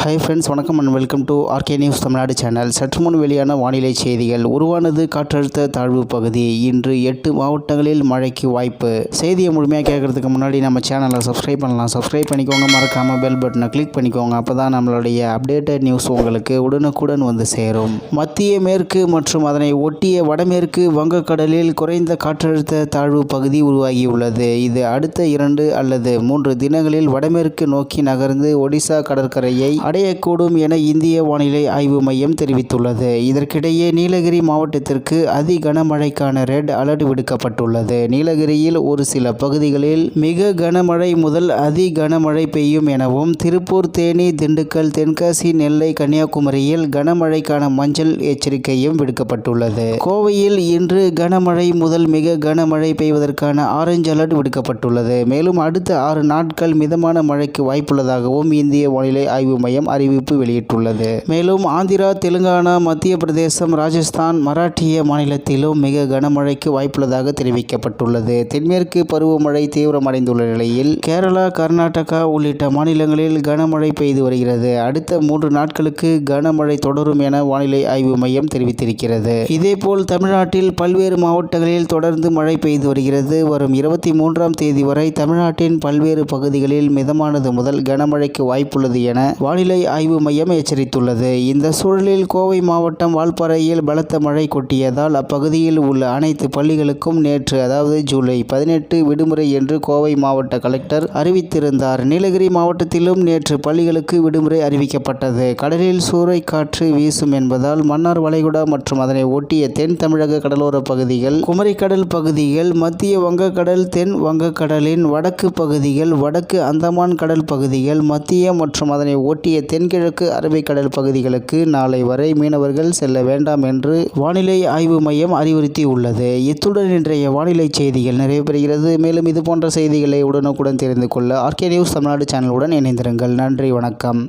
Hi friends வணக்கம் and welcome to RK news Tamil Nadu channel சற்று முன் வெளியான வானிலை செய்திகள். உருவானது காற்றழுத்த தாழ்வு பகுதி. இன்று எட்டு மாவட்டங்களில் மழைக்கு வாய்ப்பு. செய்தியை முழுமையாக கேட்கறதுக்கு முன்னாடி நம்ம சேனலை சப்ஸ்கிரைப் பண்ணலாம். சப்ஸ்கிரைப் பண்ணிக்கோங்க. மறக்காமல் பெல் பட்டனை கிளிக் பண்ணிக்கோங்க. அப்போ தான் நம்மளுடைய அப்டேட்டட் நியூஸ் உங்களுக்கு உடனுக்குடன் வந்து சேரும். மத்திய மேற்கு மற்றும் அதனை ஒட்டிய வடமேற்கு வங்கக்கடலில் குறைந்த காற்றழுத்த தாழ்வு பகுதி உருவாகியுள்ளது. இது அடுத்த இரண்டு அல்லது மூன்று தினங்களில் வடமேற்கு நோக்கி நகர்ந்து ஒடிசா கடற்கரையை அடையக்கூடும் என இந்திய வானிலை ஆய்வு மையம் தெரிவித்துள்ளது. இதற்கிடையே நீலகிரி மாவட்டத்திற்கு அதி கனமழைக்கான ரெட் அலர்ட் விடுக்கப்பட்டுள்ளது. நீலகிரியில் ஒரு சில பகுதிகளில் மிக கனமழை முதல் அதி கனமழை பெய்யும் எனவும் திருப்பூர் தேனி திண்டுக்கல் தென்காசி நெல்லை கன்னியாகுமரியில் கனமழைக்கான மஞ்சள் எச்சரிக்கையும் விடுக்கப்பட்டுள்ளது. கோவையில் இன்று கனமழை முதல் மிக கனமழை பெய்வதற்கான ஆரஞ்சு அலர்ட் விடுக்கப்பட்டுள்ளது. மேலும் அடுத்த ஆறு நாட்கள் மிதமான மழைக்கு வாய்ப்புள்ளதாகவும் இந்திய வானிலை ஆய்வு மையம் அறிவிப்பு வெளியிட்டுள்ளது. மேலும் ஆந்திரா தெலுங்கானா மத்திய பிரதேசம் ராஜஸ்தான் மராட்டிய மாநிலத்திலும் மிக கனமழைக்கு வாய்ப்புள்ளதாக தெரிவிக்கப்பட்டுள்ளது. தென்மேற்கு பருவமழை தீவிரமடைந்துள்ள நிலையில் கேரளா கர்நாடகா உள்ளிட்ட மாநிலங்களில் கனமழை பெய்து வருகிறது. அடுத்த மூன்று நாட்களுக்கு கனமழை தொடரும் என வானிலை ஆய்வு மையம் தெரிவித்திருக்கிறது. இதேபோல் தமிழ்நாட்டில் பல்வேறு மாவட்டங்களில் தொடர்ந்து மழை பெய்து வருகிறது. வரும் இருபத்தி மூன்றாம் தேதி வரை தமிழ்நாட்டின் பல்வேறு பகுதிகளில் மிதமானது முதல் கனமழைக்கு வாய்ப்புள்ளது என வானிலை ஆய்வு மையம் எச்சரித்துள்ளது. இந்த சூழலில் கோவை மாவட்டம் வால்பாறையில் பலத்த மழை கொட்டியதால் அப்பகுதியில் உள்ள அனைத்து பள்ளிகளுக்கும் நேற்று அதாவது ஜூலை பதினெட்டு விடுமுறை என்று கோவை மாவட்ட கலெக்டர் அறிவித்திருந்தார். நீலகிரி மாவட்டத்திலும் நேற்று பள்ளிகளுக்கு விடுமுறை அறிவிக்கப்பட்டது. கடலில் சூறைக்காற்று வீசும் என்பதால் மன்னார் வளைகுடா மற்றும் அதனை ஒட்டிய தென் தமிழக கடலோர பகுதிகள் குமரிக்கடல் பகுதிகள் மத்திய வங்கக்கடல் தென் வங்கக்கடலின் வடக்கு பகுதிகள் வடக்கு அந்தமான் கடல் பகுதிகள் மத்திய மற்றும் அதனை ஒட்டிய தென்கிழக்கு அரபிக்கடல் பகுதிகளுக்கு நாளை வரை மீனவர்கள் செல்ல வேண்டாம் என்று வானிலை ஆய்வு மையம் அறிவுறுத்தியுள்ளது. இத்துடன் இன்றைய வானிலை செய்திகள் நிறைவு பெறுகிறது மேலும் இது போன்ற செய்திகளை உடனுக்குடன் தெரிந்து கொள்ள ஆர்கே நியூஸ் தமிழ்நாடு சேனலுடன் இணைந்திருங்கள். நன்றி வணக்கம்.